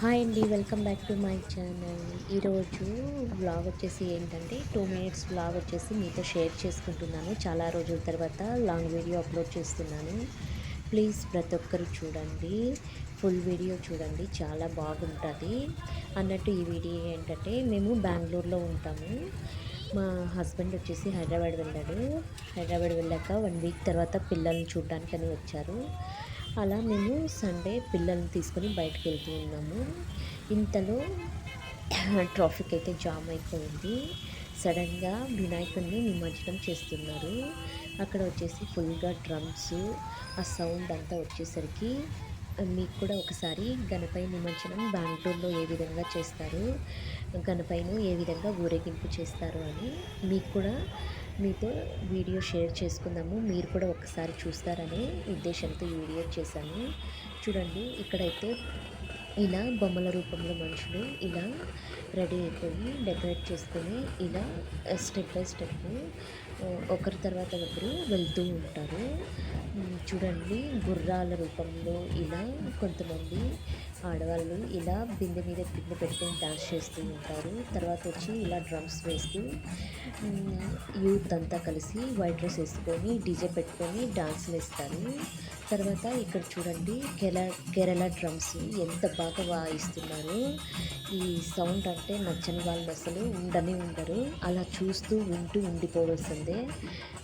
Hi అండి welcome back to my channel. ఈరోజు vlog వచ్చేసి ఏంటంటే టూ మినిట్స్ బ్లాగ్ వచ్చేసి మీతో షేర్ చేసుకుంటున్నాను. చాలా రోజుల తర్వాత లాంగ్ వీడియో అప్లోడ్ చేస్తున్నాను. ప్లీజ్ ప్రతి ఒక్కరు చూడండి. ఫుల్ వీడియో చూడండి చాలా బాగుంటుంది. అన్నట్టు ఈ వీడియో ఏంటంటే మేము బెంగళూరులో ఉంటాము. మా హస్బెండ్ వచ్చేసి హైదరాబాద్ వెళ్ళాడు. హైదరాబాద్ వెళ్ళాక వన్ వీక్ తర్వాత పిల్లల్ని చూడడానికని వచ్చారు. అలా మేము సండే పిల్లల్ని తీసుకొని బయటకు వెళ్తూ ఉన్నాము. ఇంతలో ట్రాఫిక్ అయితే జామ్ అయిపోయింది. సడన్గా వినాయకుడిని నిమజ్జనం చేస్తున్నారు. అక్కడ వచ్చేసి ఫుల్గా డ్రమ్స్ ఆ సౌండ్ అంతా వచ్చేసరికి మీకు కూడా ఒకసారి గణపై నిమజ్జనం బెంగళూరులో ఏ విధంగా చేస్తారు? గణపైను ఏ విధంగా ఊరేగింపు చేస్తారు అని మీకు కూడా మీతో వీడియో షేర్ చేసుకుందాము. మీరు కూడా ఒకసారి చూస్తారనే ఉద్దేశంతో ఈ వీడియో చేశాను. చూడండి ఇక్కడైతే ఇలా బొమ్మల రూపంలో మనుషులు ఇలా రెడీ అయిపోయి డెకరేట్ చేసుకొని ఇలా స్టెప్ బై స్టెప్ ఒకరి తర్వాత ఒకరు వెళ్తూ ఉంటారు. చూడండి గుర్రాల రూపంలో ఇలా కొంతమంది ఆడవాళ్ళు ఇలా బిందె మీద బిందె పెట్టుకొని డాన్స్ చేస్తూ ఉంటారు. తర్వాత వచ్చి ఇలా డ్రమ్స్ వేస్తూ యూత్ అంతా కలిసి వైట్ డ్రెస్ వేసుకొని డీజే పెట్టుకొని డాన్స్ వేస్తారు. తర్వాత ఇక్కడ చూడండి కేరళ కేరళ డ్రమ్స్ ఎంత బాగా వాయిస్తున్నారు. ఈ సౌండ్ అంటే నచ్చని వాళ్ళు అసలు ఉండనే ఉండరు. అలా చూస్తూ వింటూ ఉండిపోవాల్సిందే.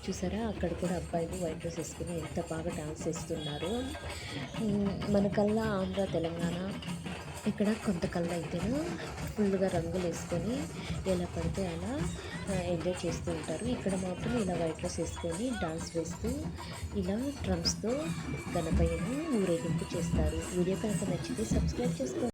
చూసారా? అక్కడ కూడా అబ్బాయిలు వైట్ డ్రెస్ వేసుకుని ఎంత బాగా డాన్స్ చేస్తున్నారు మనకల్లా ఆంధ్ర తెలంగాణ ఇక్కడ కొంతకల్లా అయితేను ఫుల్గా రంగులు వేసుకొని ఎలా పడితే అలా ఎంజాయ్ చేస్తూ ఉంటారు. ఇక్కడ మాత్రం ఇలా వైట్ డ్రెస్ వేసుకొని డాన్స్ వేస్తూ ఇలా డ్రమ్స్తో గణపయ్యను ఊరేగింపు చేస్తారు. వీడియో కనుక నచ్చితే సబ్స్క్రైబ్ చేసుకోండి.